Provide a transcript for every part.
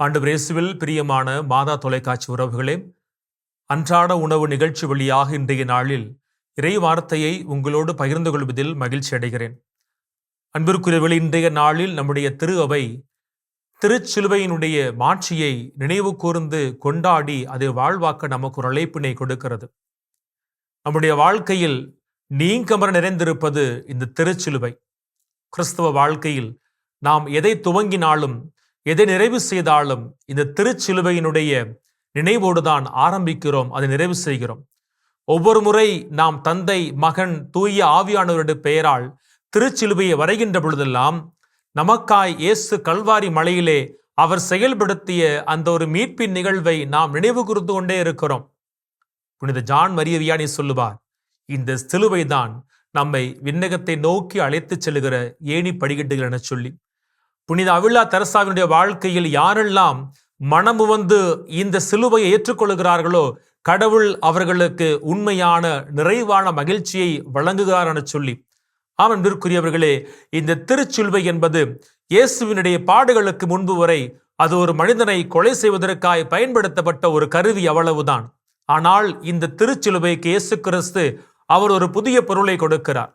ஆண்டு பிரேசுவில் பிரியமான மாதா தொலைக்காட்சி உறவுகளே அன்றாட உணவு நிகழ்ச்சி வழியாக இன்றைய நாளில் இறை வார்த்தையை உங்களோடு பகிர்ந்து கொள்வதில் மகிழ்ச்சி அடைகிறேன். அன்பிற்குரியவில் இன்றைய நாளில் நம்முடைய திரு அவை திருச்சிலுவையினுடைய மாட்சியை நினைவு கூர்ந்து கொண்டாடி அதை வாழ்வாக்க நமக்கு ஒரு அழைப்பினை கொடுக்கிறது. நம்முடைய வாழ்க்கையில் நீங்கமர நிறைந்திருப்பது இந்த திருச்சிலுவை. கிறிஸ்தவ வாழ்க்கையில் நாம் எதை துவங்கினாலும் எதை நிறைவு செய்தாலும் இந்த திருச்சிலுவையினுடைய நினைவோடுதான் ஆரம்பிக்கிறோம் அதை நிறைவு செய்கிறோம். ஒவ்வொரு முறை நாம் தந்தை மகன் தூய ஆவியானவருடைய பெயரால் திருச்சிலுவையை வரைகின்ற பொழுதெல்லாம் நமக்காய் இயேசு கல்வாரி மலையிலே அவர் செயல்படுத்திய அந்த ஒரு மீட்பின் நிகழ்வை நாம் நினைவு கூர்ந்து கொண்டே இருக்கிறோம். புனித ஜான் மரியவியானி சொல்லுவார் இந்த சிலுவை தான் நம்மை விண்ணகத்தை நோக்கி அழைத்துச் செல்கிற ஏணி படிக்கட்டுகள் என சொல்லி. புனித அவிழா தெரசாவினுடைய வாழ்க்கையில் யாரெல்லாம் மனமு வந்து இந்த சிலுவையை ஏற்றுக்கொள்கிறார்களோ கடவுள் அவர்களுக்கு உண்மையான நிறைவான மகிழ்ச்சியை வழங்குகிறார் என சொல்லி. ஆமன் விற்குரியவர்களே இந்த திருச்சிலுவை என்பது இயேசுவினுடைய பாடுகளுக்கு முன்பு வரை அது ஒரு மனிதனை கொலை செய்வதற்காய் பயன்படுத்தப்பட்ட ஒரு கருவி அவ்வளவுதான். ஆனால் இந்த திருச்சிலுவைக்கு இயேசு கிறிஸ்து அவர் ஒரு புதிய பொருளை கொடுக்கிறார்.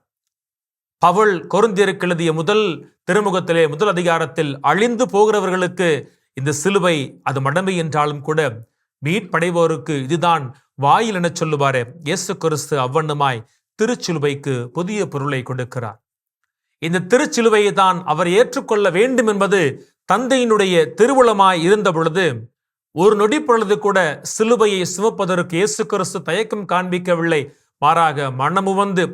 பவுல் கொருந்தியருக்கு எழுதிய முதல் திருமுகத்திலே முதல் அதிகாரத்தில் அழிந்து போகிறவர்களுக்கு இந்த சிலுவை அது மடமை என்றாலும் கூட மீட்படைவோருக்கு இதுதான் வாயில் என சொல்லுவாரே. இயேசு கிறிஸ்து அவ்வண்ணமாய் திருச்சிலுவைக்கு புதிய பொருளை கொடுக்கிறார். இந்த திருச்சிலுவையை தான் அவர் ஏற்றுக்கொள்ள வேண்டும் என்பது தந்தையினுடைய திருவுளமாய் இருந்த பொழுது ஒரு நொடி பொழுது கூட சிலுவையை சுமப்பதற்கு இயேசு கிறிஸ்து தயக்கம் காண்பிக்கவில்லை. மாறாக மனமுவந்து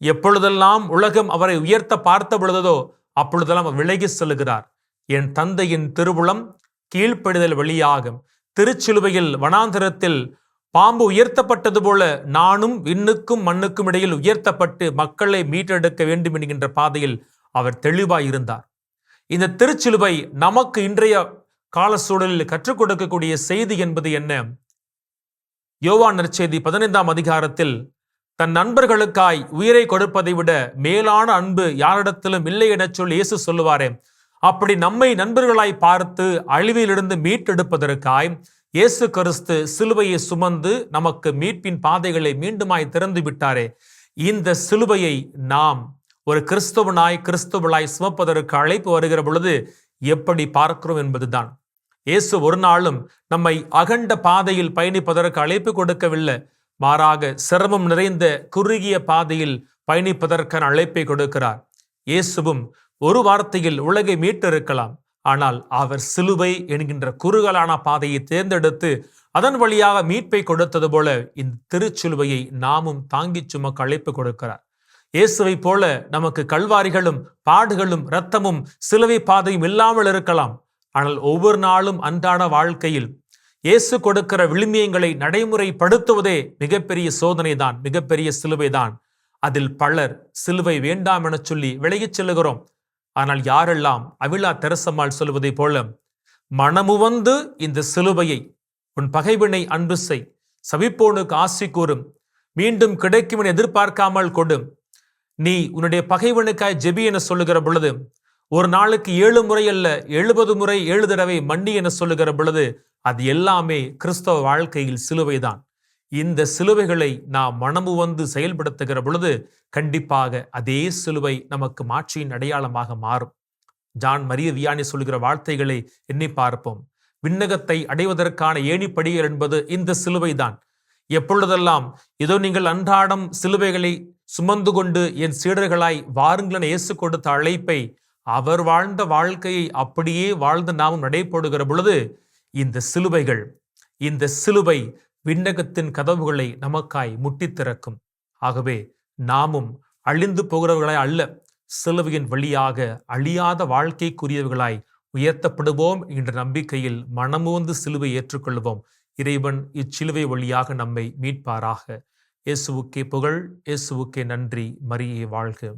எப்பொழுதெல்லாம் உலகம் அவரை உயர்த்த பார்த்த பொழுதோ அப்பொழுதெல்லாம் அவர் விலகி செல்கிறார் என் தந்தையின் திருவுளம் கீழ்ப்படிதல் வழியாகும். திருச்சிலுவையில் வனாந்திரத்தில் பாம்பு உயர்த்தப்பட்டது போல நானும் விண்ணுக்கும் மண்ணுக்கும் இடையில் உயர்த்தப்பட்டு மக்களை மீட்டெடுக்க வேண்டும் என்கின்ற பாதையில் அவர் தெளிவாய் இருந்தார் இந்த திருச்சிலுவை நமக்கு இன்றைய கால சூழலில் கற்றுக் கொடுக்கக்கூடிய செய்தி என்பது என்ன? யோவான் நற்செய்தி பதினைந்தாம் அதிகாரத்தில் தன் நண்பர்களுக்காய் உயிரை கொடுப்பதை விட மேலான அன்பு யாரிடத்திலும் இல்லை என சொல்லி இயேசு சொல்லுவாரே. அப்படி நம்மை நண்பர்களாய் பார்த்து அழிவிலிருந்து மீட்டெடுப்பதற்காய் இயேசு கிறிஸ்து சிலுவையை சுமந்து நமக்கு மீட்பின் பாதைகளை மீண்டுமாய் திறந்து விட்டாரே. இந்த சிலுவையை நாம் ஒரு கிறிஸ்தவனாய் கிறிஸ்தவளாய் சுமப்பதற்கு அழைப்பு வருகிற பொழுது எப்படி பார்க்கிறோம் என்பதுதான். இயேசு ஒரு நாளும் நம்மை அகண்ட பாதையில் பயணிப்பதற்கு அழைப்பு கொடுக்கவில்லை. மாறாக சிரமம் நிறைந்த குறுகிய பாதையில் பயணிப்பதற்கான அழைப்பை கொடுக்கிறார். இயேசுவும் ஒரு வார்த்தையில் உலகை மீட்டிருக்கலாம் ஆனால் அவர் சிலுவை என்கின்ற குறுகலான பாதையை தேர்ந்தெடுத்து அதன் வழியாக மீட்பை கொடுத்தது போல இந்த திருச்சிலுவையை நாமும் தாங்கிச் சுமக்க அழைப்பு கொடுக்கிறார். இயேசுவை போல நமக்கு கல்வாரிகளும் பாடுகளும் இரத்தமும் சிலுவை பாதையும் இல்லாமல் இருக்கலாம். ஆனால் ஒவ்வொரு நாளும் அன்றாட வாழ்க்கையில் இயேசு கொடுக்கிற விழுமியங்களை நடைமுறைப்படுத்துவதே மிகப்பெரிய சோதனை தான் மிகப்பெரிய சிலுவை தான் அதில் பலர் சிலுவை வேண்டாம் என சொல்லி விலகிச் செல்லுகிறோம். ஆனால் யாரெல்லாம் அவிழா தெரசம்மாள் சொல்வதைப் போல மனமுவந்து இந்த சிலுவையை உன் பகைவினை அன்பு செய் சவிப்போனுக்கு ஆசி கூறும் மீண்டும் கிடைக்கும் எதிர்பார்க்காமல் கொடும் நீ உன்னுடைய பகைவனுக்காய் ஜெபி என சொல்லுகிற பொழுது ஒரு நாளுக்கு ஏழு முறை அல்ல எழுபது முறை ஏழு தடவை மண்டி என சொல்லுகிற பொழுது அது எல்லாமே கிறிஸ்தவ வாழ்க்கையில் சிலுவைதான். இந்த சிலுவைகளை நாம் மனமு வந்து செயல்படுத்துகிற பொழுது கண்டிப்பாக அதே சிலுவை நமக்கு மாட்சியின் அடையாளமாக மாறும். ஜான் மரிய வியானி சொல்கிற வார்த்தைகளை எண்ணி பார்ப்போம். விண்ணகத்தை அடைவதற்கான ஏணிப்படிகள் என்பது இந்த சிலுவைதான். எப்பொழுதெல்லாம் இதோ நீங்கள் அன்றாடம் சிலுவைகளை சுமந்து கொண்டு என் சீடர்களாய் வாருங்களென இயேசு கொடுத்த அழைப்பை அவர் வாழ்ந்த வாழ்க்கையை அப்படியே வாழ்ந்து நாமும் நடைபோடுகிற பொழுது இந்த சிலுவைகள் இந்த சிலுவை விண்ணகத்தின் கதவுகளை நமக்காய் முட்டித் திறக்கும். ஆகவே நாமும் அழிந்து போகிறவர்களாய் அல்ல சிலுவையின் வழியாக அழியாத வாழ்க்கைக்குரியவர்களாய் உயர்த்தப்படுவோம் என்ற நம்பிக்கையில் மனமோந்து சிலுவை ஏற்றுக்கொள்வோம். இறைவன் இச்சிலுவை வழியாக நம்மை மீட்பாராக. இயேசுவுக்கே புகழ் இயேசுவுக்கே நன்றி மரியே வாழ்க.